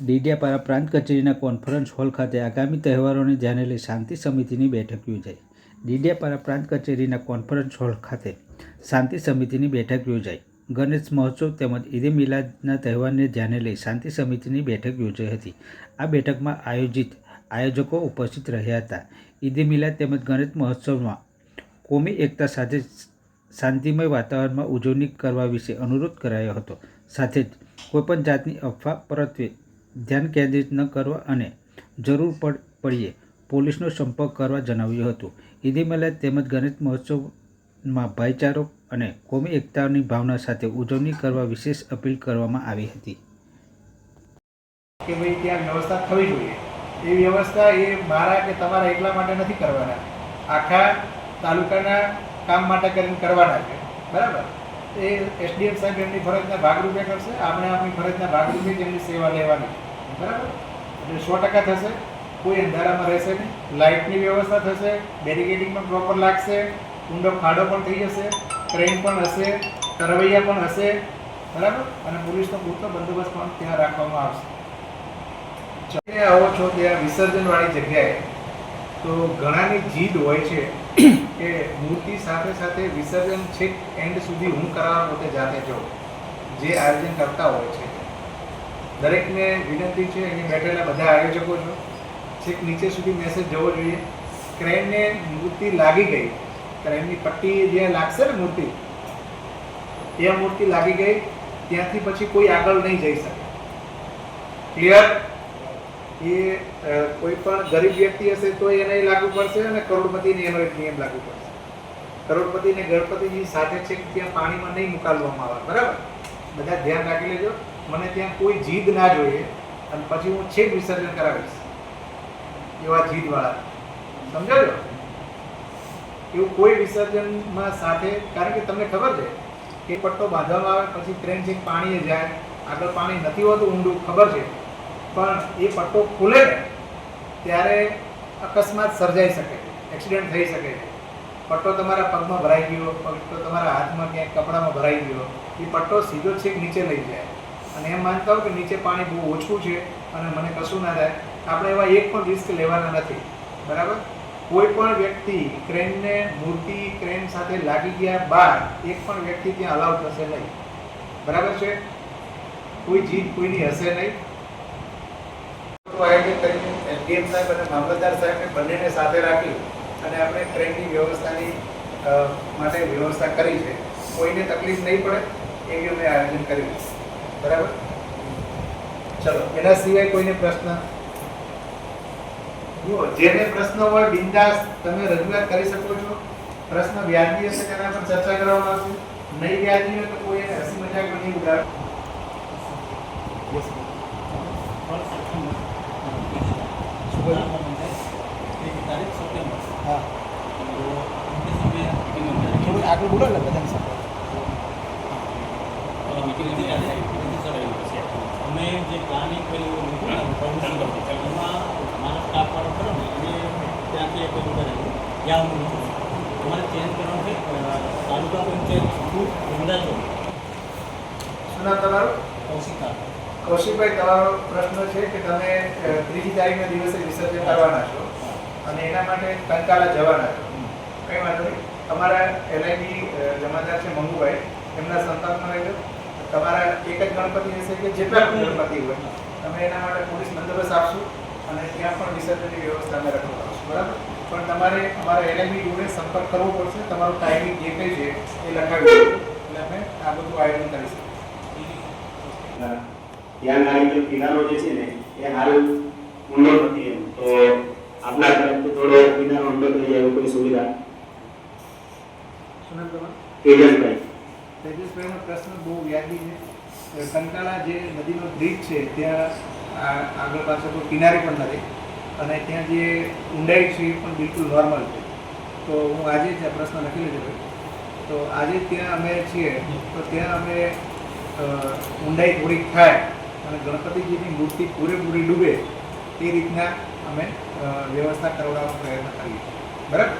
ડીડિયાપાડા પ્રાંત કચેરીના conference hall ખાતે આગામી તહેવારોને ધ્યાને લઈ શાંતિ સમિતિની બેઠક યોજાઈ. ડીડિયાપારા પ્રાંત કચેરીના કોન્ફરન્સ હોલ ખાતે શાંતિ સમિતિની બેઠક યોજાઈ. ગણેશ મહોત્સવ તેમજ ઈદે મિલાદના તહેવારને ધ્યાને લઈ શાંતિ સમિતિની બેઠક યોજાઈ હતી. આ બેઠકમાં આયોજિત આયોજકો ઉપસ્થિત રહ્યા હતા. ઈદે મિલાદ તેમજ ગણેશ મહોત્સવમાં કોમી એકતા સાથે શાંતિમય વાતાવરણમાં ઉજવણી કરવા વિશે અનુરોધ કરાયો હતો. સાથે જ કોઈપણ જાતની અફવા પરત્વે ધ્યાન કેન્દ્રિત ન કરવા અને જરૂર પડ, પડીએ, પોલીસનો સંપર્ક કરવા જણાવ્યું હતું. ઈદે મિલાદ તેમજ ગણેશ મહોત્સવમાં ભાઈચારો અને કોમી એકતાની ભાવના સાથે ઉજવણી કરવા વિશેષ અપીલ કરવામાં આવી હતી. કે ભાઈ ત્યાં વ્યવસ્થા થવી જોઈએ. એ વ્યવસ્થા એ મારા કે તમારા એકલા માટે નથી કરવાના. આખા તાલુકાના કામ માટે કરીને કરવાના છે. બરાબર? એ એસડીએમ સાહેબ એમની ફરજના ભાગરૂપે કરશે, આપણે આપણી ફરજના ભાગરૂપે જ એમની સેવા લેવાની. બરાબર? એટલે સો ટકા થશે, કોઈ અંધારામાં રહેશે નહીં, લાઇટની વ્યવસ્થા થશે, બેરિકેડિંગ પણ પ્રોપર લાગશે, ઊંડો ખાડો પણ થઈ જશે, ટ્રેન પણ હશે, તરવૈયા પણ હશે, બરાબર? અને પોલીસનો પૂરતો બંદોબસ્ત પણ ત્યાં રાખવામાં આવશે. આવો છો ત્યાં વિસર્જનવાળી જગ્યાએ, તો ઘણાની જીદ હોય છે. કે મૂર્તિ સાથે સાથે વિસર્જન છેક એન્ડ સુધી હું કરાવવા પોતે જાતે જાઉં જે આયોજન કરતા હોય છે. દરેકને વિનંતી છે, અહીં બેઠેલા બધા આયોજકો છો, છેક નીચે સુધી મેસેજ જવો જોઈએ. ક્રેનને મૂર્તિ લાગી ગઈ ક્રેનની પટ્ટી જ્યાં લાગશે ને મૂર્તિ એ મૂર્તિ લાગી ગઈ, ત્યાંથી પછી કોઈ આગળ નહીં જઈ શકે. ક્લિયર એ કોઈ પણ ગરીબ વ્યક્તિ હશે તો એને લાગુ પડશે અને કરોડપતિને એનો એક નિયમ લાગુ પડશે. કરોડપતિને ગણપતિજી સાથે છે કે ત્યાં પાણીમાં નહીં મુકાલવામાં આવે, બરાબર? બધા ધ્યાન રાખી લેજો. મને ત્યાં કોઈ જીદ ના જોઈએ. અને પછી હું છેક વિસર્જન કરાવીશ. એવા જીદવાળા. સમજો છો એવું કોઈ વિસર્જનમાં સાથે, કારણ કે તમને ખબર છે કે પટ્ટો બાંધવામાં આવે, પછી ટ્રેન છે પાણીએ જાય. આગળ પાણી નથી હોતું, ઊંડું, ખબર છે. પણ એ પટ્ટો ખુલે ત્યારે અકસ્માત સર્જાઈ શકે, એક્સિડન્ટ થઈ શકે. છે પટ્ટો તમારા પગમાં ભરાઈ ગયો, પટ્ટો તમારા હાથમાં ક્યાંક કપડામાં ભરાઈ ગયો, એ પટ્ટો સીધો છેક નીચે લઈ જાય. અને એમ માનતા હો કે નીચે પાણી બહુ ઓછું છે અને મને કશું ના થાય, આપણે એવા એક પણ રિસ્ક લેવાના નથી. બરાબર? કોઈ પણ વ્યક્તિ ક્રેનને મૂર્તિ, ક્રેન સાથે લાગી ગયા બાદ એક પણ વ્યક્તિ ત્યાં અલાઉ થશે નહીં. બરાબર છે? કોઈ જીત કોઈની હશે નહીં. આયોજન કરીને એસડીએમ સાહેબ અને મામલતદાર સાહેબને બંનેને સાથે રાખી અને આપણે ટ્રેનની વ્યવસ્થાની માટે વ્યવસ્થા કરી છે. કોઈને તકલીફ નહીં પડે એવી અમે આયોજન કર્યું બરાબર? ચલો, એના સિવાય કોઈને પ્રશ્ન? જુઓ, જેને પ્રશ્ન હોય બિંદાસ તમે રજૂઆત કરી શકો છો. પ્રશ્ન વ્યાજબી હશે તેના પર ચર્ચા કરવામાં આવશે. નહીં વ્યાજબી હોય તો કોઈ હસી મજાકમાં નહીં ઉડાવે હા થોડું આગળ બોલો ને બધાની સાથે અમે જે પ્લાનિંગ કર્યું એમાં મારા સ્ટાફ વાળો ખરો ને એને ત્યાંથી એક બધું કરેલું ત્યાં હું. અમારે ચેન્જ કરવાનું છે તાલુકા પંચાયત ટુ અંદાજો શું નામ તમારું કૌશિકા કૌશિકભાઈ, તમારો પ્રશ્ન છે કે તમે ત્રીજી તારીખના દિવસે વિસર્જન કરવાના છો અને એના માટે કંકાલા જવાના છો. કંઈ વાંધો નહીં. તમારા એલઆઈબી જમાદાર છે મંગુભાઈ. એમના સંપર્કમાં રહેજો. તમારા એક જ ગણપતિ હશે કે જેટલા ગણપતિ હોય. તમે એના માટે પોલીસ બંદોબસ્ત આપશો અને ત્યાં પણ વિસર્જનની વ્યવસ્થા અમે રાખવા આવશું બરાબર? પણ તમારે, અમારા એલઆઈબી જોડે સંપર્ક કરવો પડશે. તમારું ટાઈમિંગ જે કંઈ છે એ લખાવી એટલે અમે આ બધું આયોજન કરીશું ત્યાંના જે કિનારો જે છે ને એ હાલ ઊંડો નથી એમ. તો આપણા તરફથી થોડો કિનારો ઊંડો થઈ જાય કોઈ સુવિધા? તેજસભાઈ. તેજસભાઈનો પ્રશ્ન બહુ વ્યાજબી છે. કંકાળા જે નદીનો બ્રિજ છે ત્યાં આગળ પાછળ તો કિનારે પણ નથી. અને ત્યાં જે ઊંડાઈ છે એ પણ બિલકુલ નોર્મલ છે. તો હું આજે જ આ પ્રશ્ન લખી લીધો છે તો આજે ત્યાં અમે છીએ તો ત્યાં અમે ઊંડાઈ થોડીક થાય. અને ગણપતિજીની મૂર્તિ પૂરેપૂરી ડૂબે તે રીતના અમે વ્યવસ્થા કરવાનો પ્રયત્ન કરીએ બરાબર?